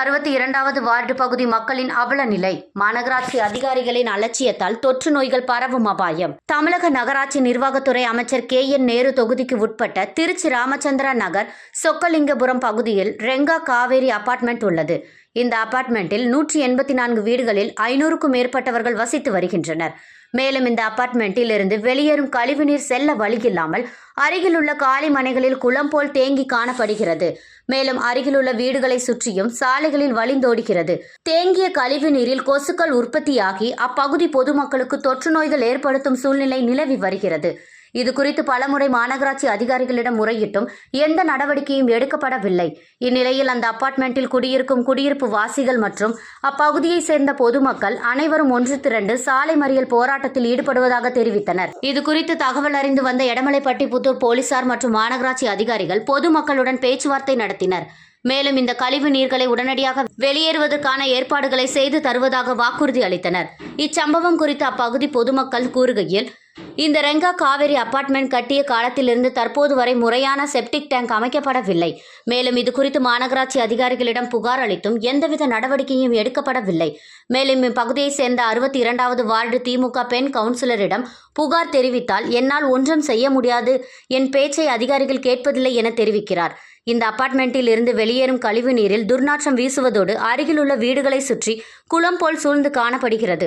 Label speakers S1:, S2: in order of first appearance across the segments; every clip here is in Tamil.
S1: அறுபத்தி இரண்டாவது வார்டு பகுதி மக்களின் அவல நிலை மாநகராட்சி அதிகாரிகளின் அலட்சியத்தால் தொற்று நோய்கள் பரவும் அபாயம். தமிழக நகராட்சி நிர்வாகத்துறை அமைச்சர் கே என் நேரு தொகுதிக்கு உட்பட்ட திருச்சி ராமச்சந்திரா நகர் சொக்கலிங்கபுரம் பகுதியில் ரெங்கா காவேரி அபார்ட்மெண்ட் உள்ளது. இந்த அபார்ட்மெண்ட்டில் நூற்றி எண்பத்தி நான்கு வீடுகளில் ஐநூறுக்கும் மேற்பட்டவர்கள் வசித்து வருகின்றனர். மேலும் இந்த அபார்ட்மெண்ட்டில் இருந்து வெளியேறும் கழிவுநீர் செல்ல வழியில்லாமல் அருகிலுள்ள காலி மனைகளில் குளம் போல் தேங்கி காணப்படுகிறது. மேலும் அருகிலுள்ள வீடுகளை சுற்றியும் சாலைகளில் வழிந்தோடுகிறது. தேங்கிய கழிவு நீரில் கொசுக்கள் உற்பத்தியாகி அப்பகுதி பொதுமக்களுக்கு தொற்று நோய்கள் ஏற்படுத்தும் சூழ்நிலை நிலவி வருகிறது. இது குறித்து பலமுறை மாநகராட்சி அதிகாரிகளிடம் முறையிட்டும் எந்த நடவடிக்கையும் எடுக்கப்படவில்லை. இந்நிலையில் அந்த அபார்ட்மெண்ட்டில் குடியிருக்கும் குடியிருப்பு வாசிகள் மற்றும் அப்பகுதியைச் சேர்ந்த பொதுமக்கள் அனைவரும் ஒன்று திரண்டு சாலை மறியல் போராட்டத்தில் ஈடுபடுவதாக தெரிவித்தனர். இது குறித்து தகவல் அறிந்து வந்த எடமலைப்பட்டி புத்தூர் போலீசார் மற்றும் மாநகராட்சி அதிகாரிகள் பொதுமக்களுடன் பேச்சுவார்த்தை நடத்தினர். மேலும் இந்த கழிவு நீர்களை உடனடியாக வெளியேறுவதற்கான ஏற்பாடுகளை செய்து தருவதாக வாக்குறுதி அளித்தனர். இச்சம்பவம் குறித்து அப்பகுதி பொதுமக்கள் கூறுகையில் இந்த ரெங்கா காவேரி அபார்ட்மெண்ட் கட்டிய காலத்திலிருந்து தற்போது வரை முறையான செப்டிக் டேங்க் அமைக்கப்படவில்லை. மேலும் இது குறித்து மாநகராட்சி அதிகாரிகளிடம் புகார் அளித்தும் எந்தவித நடவடிக்கையும் எடுக்கப்படவில்லை. மேலும் இப்பகுதியைச் சேர்ந்த அறுபத்தி இரண்டாவது வார்டு திமுக பெண் கவுன்சிலரிடம் புகார் தெரிவித்தால் என்னால் ஒன்றும் செய்ய முடியாது. என் பேச்சை அதிகாரிகள் கேட்பதில்லை என தெரிவிக்கிறார். இந்த அபார்ட்மெண்ட்டில் இருந்து வெளியேறும் கழிவு நீரில் துர்நாற்றம் வீசுவதோடு அருகிலுள்ள வீடுகளை சுற்றி குளம் போல் சூழ்ந்து காணப்படுகிறது.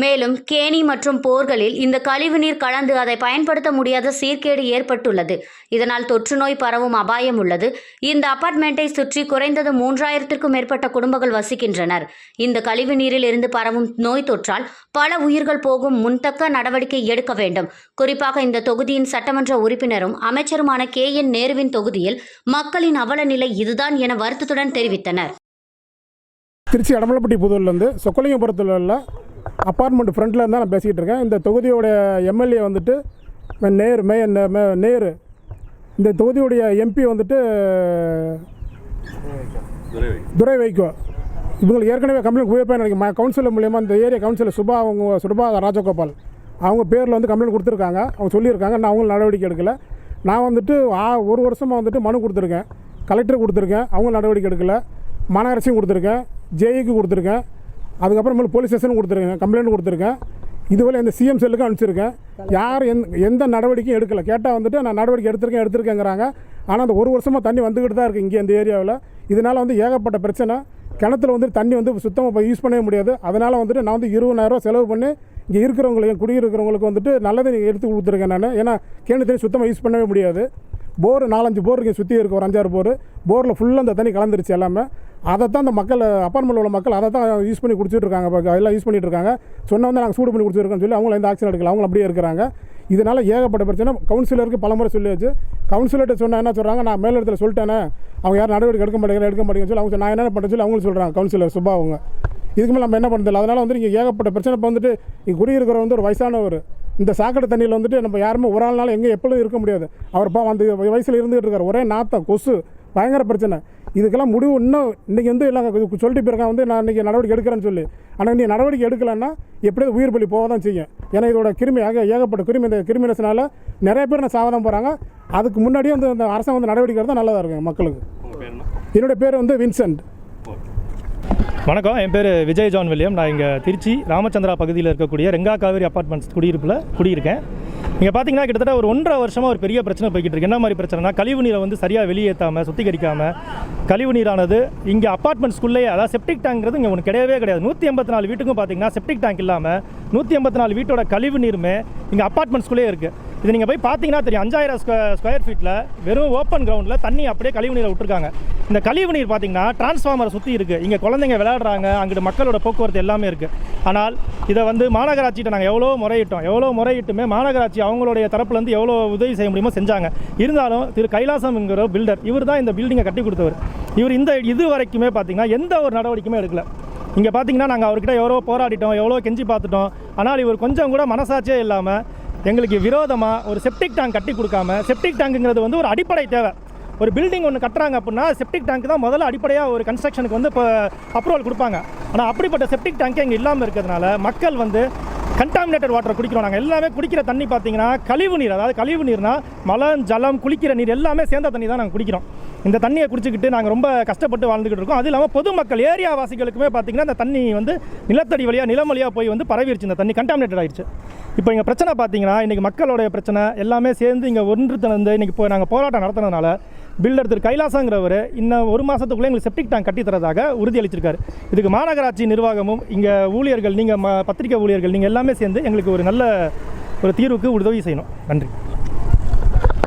S1: மேலும் கேணி மற்றும் போர்களில் இந்த கழிவு நீர் கலந்து அதை பயன்படுத்த முடியாத சீர்கேடு ஏற்பட்டுள்ளது. இதனால் தொற்றுநோய் பரவும் அபாயம் உள்ளது. இந்த அபார்ட்மெண்ட்டை சுற்றி குறைந்தது மூன்றாயிரத்திற்கும் மேற்பட்ட குடும்பங்கள் வசிக்கின்றனர். இந்த கழிவு நீரில் இருந்து பரவும் நோய் தொற்றால் பல உயிர்கள் போகும் முன்தக்க நடவடிக்கை எடுக்க வேண்டும். குறிப்பாக இந்த தொகுதியின் சட்டமன்ற உறுப்பினரும் அமைச்சருமான கே. என். நேருவின் தொகுதியில் மக்களின் அவல நிலை இதுதான் என வருத்தத்துடன் தெரிவித்தனர்.
S2: திருச்சி எடமலைப்பட்டி புதூர்லேருந்து சொக்கலிங்கபுரத்தில் உள்ள அப்பார்ட்மெண்ட் ஃப்ரண்ட்டில் இருந்தால் நான் பேசிக்கிட்டு இருக்கேன். இந்த தொகுதியோடைய எம்எல்ஏ வந்துட்டு நேரு மே நே- மே- நேரு. இந்த தொகுதியுடைய எம்பி வந்துட்டு துரை வைகோ இவங்களுக்கு ஏற்கனவே கம்ப்ளைண்ட் போயிருப்பேன் நினைக்கிறேன் கவுன்சிலர் மூலியமாக இந்த ஏரியா கவுன்சிலர் சுபா அவங்க சுபா ராஜகோபால். அவங்க பேரில் வந்து கம்ப்ளைண்ட் கொடுத்துருக்காங்க. அவங்க சொல்லியிருக்காங்க. நான் அவங்களும் நடவடிக்கை எடுக்கல. நான் வந்துட்டு ஆ- ஒரு வருஷமாக வந்துட்டு மனு கொடுத்துருக்கேன். கலெக்டர் கொடுத்துருக்கேன். அவங்க நடவடிக்கை எடுக்கல. மாநகராட்சியும் கொடுத்துருக்கேன். ஜேஇக்கு கொடுத்துருக்கேன். அதுக்கப்புறமேல போலீஸ் ஸ்டேஷனும் கொடுத்துருக்கேன் கம்ப்ளைண்ட் கொடுத்துருக்கேன். இதுவரை இந்த சிஎம் செல்லுக்கு அனுப்பிச்சிருக்கேன். யார் எந்த எந்த நடவடிக்கையும் எடுக்கலை. கேட்டால் வந்துட்டு நான் நடவடிக்கை எடுத்திருக்கேன் எடுத்திருக்கேங்கிறாங்க. ஆனால் அந்த ஒரு வருஷமாக தண்ணி வந்துக்கிட்டு தான் இருக்குது இங்கே இந்த ஏரியாவில். இதனால் வந்து ஏகப்பட்ட பிரச்சனை. கிணத்துல வந்துட்டு தண்ணி வந்து சுத்தமாக யூஸ் பண்ணவே முடியாது. அதனால் வந்துட்டு நான் வந்து இருபதாயிரரூவா செலவு பண்ணி இங்கே இருக்கிறவங்களுக்கு குடியிருக்கிறவங்களுக்கு வந்துட்டு நல்லதை எடுத்து கொடுத்துருக்கேன் நான். ஏன்னா கிணறு தண்ணி சுத்தமாக யூஸ் பண்ணவே முடியாது. போர் நாலஞ்சு போர் இங்கே சுற்றி இருக்கு ஒரு அஞ்சாறு போர். போரில் ஃபுல்லாக அந்த தண்ணி கலந்துருச்சு எல்லாமே. அதை தான் அந்த மக்கள் அப்பார்ட்மெண்ட் உள்ள மக்கள் அதை தான் யூஸ் பண்ணி குடிச்சிட்டு இருக்காங்க எல்லாம் யூஸ் பண்ணிட்டு இருக்காங்க சொன்ன வந்து நாங்கள் சூடு பண்ணி குடிச்சிருக்கோம்னு சொல்லி அவங்கள எந்த ஆக்ஷன் எடுக்கல. அவங்க அப்படியே இருக்கிறாங்க. இதனால் ஏகப்பட்ட பிரச்சனை. கவுன்சிலருக்கு பலமுறை சொல்லியாச்சு. கவுன்சிலர்கிட்ட சொன்னால் என்ன சொல்கிறாங்க நான் மேலிடத்தில் சொல்லிட்டேனே. அவங்க யாரும் நடவடிக்கை எடுக்க மாட்டேங்கிறேன் எடுக்க மாட்டேங்கன்னு சொல்லி அவங்க நான் என்ன பண்ண சொல்லி அவங்களும் சொல்கிறாங்க கவுன்சிலர் சுபா அவங்க. இதுக்கு மேலே நம்ம என்ன பண்ணுறதில்ல அதனால் வந்து இங்கே ஏகப்பட்ட பிரச்சனை. இப்போ வந்துட்டு இங்கே குடியிருக்கிற வந்து ஒரு வயசானவர். இந்த சாக்கடை தண்ணியில் வந்துட்டு நம்ம யாருமே ஒரு ஆள்னால எங்கே எப்பொழுதும் இருக்க முடியாது. அவர் பா அந்த வயசில் இருந்துகிட்டு இருக்கார். ஒரே நாத்தம் கொசு. பயங்கர பிரச்சனை. இதுக்கெல்லாம் முடிவு இன்னும் இன்றைக்கி வந்து இல்லை சொல்லிட்டு போயிருக்காங்க வந்து நான் இன்றைக்கி நடவடிக்கை எடுக்கிறேன்னு சொல்லி. ஆனால் நீ நடவடிக்கை எடுக்கலைன்னா எப்படியாவது உயிர் பலி போக தான் செய்யும். ஏன்னா இதோட கிருமி ஆக ஏகப்பட்ட கிருமி இந்த கிருமினஸ்னால நிறைய பேர் நான் சாவதான் போகிறாங்க அதுக்கு முன்னாடியே வந்து இந்த அரசாங்கம் வந்து நடவடிக்கை எடுத்தால் நல்லதாக இருக்கும் மக்களுக்கு. என்னுடைய பேர் வந்து வின்சென்ட்.
S3: வணக்கம். என் பேர் விஜய் ஜான் வில்லியம். நான் இங்கே திருச்சி ராமச்சந்திரா பகுதியில் இருக்கக்கூடிய ரெங்கா காவேரி அப்பார்ட்மெண்ட்ஸ் குடியிருப்பில் குடியிருக்கேன். இங்கே பார்த்தீங்கன்னா கிட்டத்தட்ட ஒரு ஒன்றரை வருஷமாக ஒரு பெரிய பிரச்சனை போய்கிட்டு இருக்கு. என்ன மாதிரி பிரச்சனைனா கழிவு நீரை வந்து சரியாக வெளியேற்றாமல் சுத்திகரிக்காமல் கழிவு நீரானது இங்கே அப்பார்ட்மெண்ட்ஸ்குள்ளேயே அதாவது செப்டிக் டேங்கிறது இங்கே ஒன்று கிடையவே கிடையாது. நூற்றி எண்பத்தி நாலு வீட்டுக்கும் பார்த்தீங்கன்னா செப்டிக் டேங்க் இல்லாமல் நூற்றி எண்பத்தி நாலு வீட்டோட கழிவு நீருமே இங்கே அப்பார்ட்மெண்ட்ஸ்குள்ளேயே இருக்குது இது நீங்கள் போய் பார்த்தீங்கன்னா தெரியும். அஞ்சாயிரம் ஸ்கொயர் ஸ்கொயர் ஃபீட்டில் வெறும் ஓப்பன் கிரவுண்டில் தண்ணி அப்படியே கழிவு நீரை விட்டுருக்காங்க. இந்த கழிவு நீர் பார்த்தீங்கன்னா டிரான்ஸ்ஃபார்மரை சுற்றி இருக்குது இங்கே குழந்தைங்க விளையாடுறாங்க. அங்கிட்டு மக்களோட போக்குவரத்து எல்லாமே இருக்குது ஆனால் இதை வந்து மாநகராட்சிகிட்ட நாங்கள் எவ்வளோ முறையிட்டோம் எவ்வளோ முறையிட்டுமே மாநகராட்சி அவங்களுடைய தரப்புலேருந்து எவ்வளோ உதவி செய்ய முடியுமோ செஞ்சாங்க. இருந்தாலும் திரு கைலாசம்ங்கிற பில்டர் இவர் தான் இந்த பில்டிங்கை கட்டி கொடுத்தவர். இவர் இந்த இது வரைக்குமே பார்த்தீங்கன்னா எந்த ஒரு நடவடிக்கையுமே எடுக்கல. இங்கே பார்த்தீங்கன்னா நாங்கள் அவர்கிட்ட எவ்வளோ போராடிட்டோம் எவ்வளோ கெஞ்சி பார்த்துட்டோம். ஆனால் இவர் கொஞ்சம் கூட மனசாட்சியே இல்லாமல் எங்களுக்கு விரோதமாக ஒரு செப்டிக் டேங்க் கட்டி கொடுக்காம செப்டிக் டேங்குங்கிறது வந்து ஒரு அடிப்படை தேவை. ஒரு பில்டிங் ஒன்று கட்டுறாங்க அப்படின்னா செப்டிக் டேங்க் தான் முதல்ல அடிப்படையாக ஒரு கன்ஸ்ட்ரக்ஷனுக்கு வந்து இப்போ அப்ரூவல் கொடுப்பாங்க. ஆனால் அப்படிப்பட்ட செப்டிக் டேங்க் இங்கே இல்லாமல் இருக்கிறதுனால மக்கள் வந்து கண்டாமினேட்டட் வாட்டர் குடிக்கிறோம். நாங்கள் எல்லாமே குடிக்கிற தண்ணி பார்த்தீங்கன்னா கழிவு நீர். அதாவது கழிவு நீர்னா மலம் ஜலம் குளிக்கிற நீர் எல்லாமே சேர்ந்த தண்ணி தான் நாங்கள் குடிக்கிறோம். இந்த தண்ணியை குடிச்சிக்கிட்டு நாங்கள் ரொம்ப கஷ்டப்பட்டு வாழ்ந்துக்கிட்டு இருக்கோம். அது இல்லாமல் பொதுமக்கள் ஏரியா வாசிகளுக்குமே பார்த்தீங்கன்னா இந்த தண்ணி வந்து நிலத்தடி வழியாக நிலம் வழியாக போய் வந்து பரவிடுச்சு இந்த தண்ணி கண்டாமினேட்டட் ஆயிடுச்சு இப்போ இங்கே பிரச்சனை பார்த்தீங்கன்னா இன்றைக்கி மக்களுடைய பிரச்சனை எல்லாமே சேர்ந்து இங்கே ஒன்று திறந்து இன்றைக்கி இப்போ நாங்கள் போராட்டம் நடத்துனதுனால பில்டர் திரு கைலாசங்கிறவர் இன்னும் ஒரு மாதத்துக்குள்ளே எங்களுக்கு செப்டிக் டேங்க் கட்டித்தரதாக உறுதியளிச்சிருக்காரு இதுக்கு மாநகராட்சி நிர்வாகமும் இங்கே ஊழியர்கள் நீங்கள் ம பத்திரிகை ஊழியர்கள் நீங்கள் எல்லாமே சேர்ந்து எங்களுக்கு ஒரு நல்ல ஒரு தீர்வுக்கு உதவி செய்யணும். நன்றி.